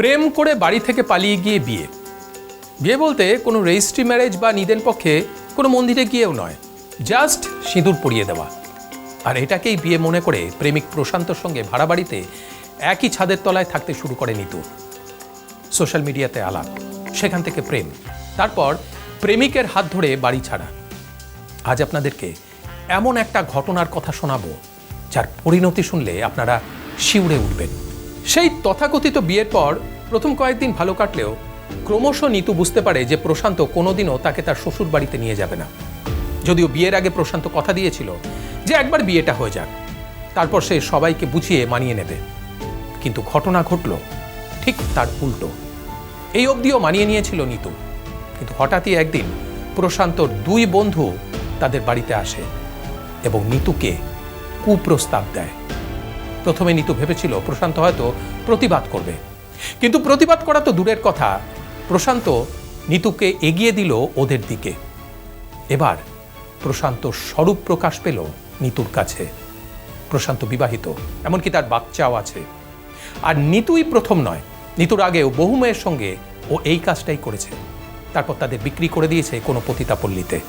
প্রেম করে বাড়ি থেকে পালিয়ে গিয়ে বিয়ে। বিয়ে বলতে কোনো রেজিস্ট্রি ম্যারেজ বা নিদেন পক্ষে কোনো মন্দিরে গিয়েও নয়, জাস্ট সিঁদুর পরিয়ে দেওয়া। আর এটাকেই বিয়ে মনে করে প্রেমিক প্রশান্তর সঙ্গে ভাড়া বাড়িতে একই ছাদের তলায় থাকতে শুরু করে নিতু। সোশ্যাল মিডিয়াতে আলাপ, সেখান থেকে প্রেম, তারপর প্রেমিকের হাত ধরে বাড়ি ছাড়া। আজ আপনাদেরকে এমন একটা ঘটনার কথা শোনাবো, যার পরিণতি শুনলে আপনারা শিউরে উঠবেন। সেই তথাকথিত বিয়ের পর প্রথম কয়েকদিন ভালো কাটলেও ক্রমশ নিতু বুঝতে পারে যে প্রশান্ত কোনোদিনও তাকে তার শ্বশুর বাড়িতে নিয়ে যাবে না। যদিও বিয়ের আগে প্রশান্ত কথা দিয়েছিল যে একবার বিয়েটা হয়ে যাক, তারপর সে সবাইকে বুঝিয়ে মানিয়ে নেবে। কিন্তু ঘটনা ঘটল ঠিক তার উল্টো। এই অবধিও মানিয়ে নিয়েছিল নিতু। কিন্তু হঠাৎই একদিন প্রশান্তর দুই বন্ধু তাদের বাড়িতে আসে এবং নিতুকে কুপ্রস্তাব দেয়। প্রথমে নিতু ভেবেছিল, প্রশান্ত হয়তো প্রতিবাদ করবে। কিন্তু প্রতিবাদ করা তো দূরের কথা। প্রশান্ত নিতুকে এগিয়ে দিল ওদের দিকে। এবার প্রশান্ত স্বরূপ প্রকাশ পেল নিতুর কাছে। প্রশান্ত বিবাহিত, এমনকি তার বাচ্চাও আছে। আর নিতুই প্রথম নয়। নিতুর আগেও বহু মেয়ের সঙ্গে ও এই কাজটাই করেছে। তারপর তাদের বিক্রি করে দিয়েছে কোনো পতিতাপল্লীতে।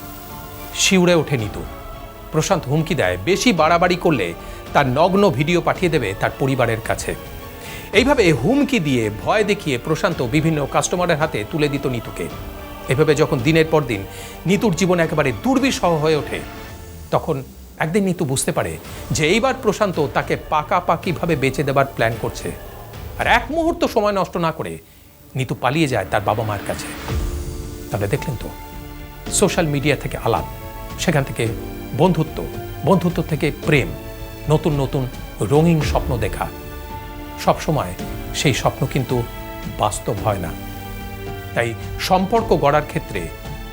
শিউরে ওঠে নিতু। প্রশান্ত হুমকি দেয়, বেশি বাড়াবাড়ি করলে তার নগ্ন ভিডিও পাঠিয়ে দেবে তার পরিবারের কাছে। এইভাবে হুমকি দিয়ে ভয় দেখিয়ে প্রশান্ত বিভিন্ন কাস্টমারের হাতে তুলে দিত নিতুকে। এভাবে যখন দিনের পর দিন নিতুর জীবন একেবারে দুর্বিষহ হয়ে ওঠে, তখন একদিন নিতু বুঝতে পারে যে এইবার প্রশান্ত তাকে পাকাপাকিভাবে বেঁচে দেবার প্ল্যান করছে। আর এক মুহূর্ত সময় নষ্ট না করে নিতু পালিয়ে যায় তার বাবা মায়ের কাছে। তাহলে দেখলেন তো সোশ্যাল মিডিয়া থেকে আলাপ, সেখান থেকে বন্ধুত্ব বন্ধুত্ব থেকে প্রেম নতুন নতুন রঙিন স্বপ্ন দেখা। সব সময় সেই স্বপ্ন কিন্তু বাস্তব হয় না। তাই সম্পর্ক গড়ার ক্ষেত্রে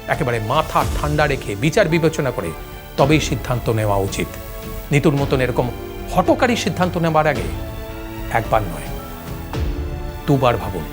একেবারে মাথা ঠান্ডা রেখে বিচার বিবেচনা করে তবেই সিদ্ধান্ত নেওয়া উচিত। নিতুর মতন এরকম হটকারী সিদ্ধান্ত নেওয়ার আগে একবার নয়, দুবার ভাবুন।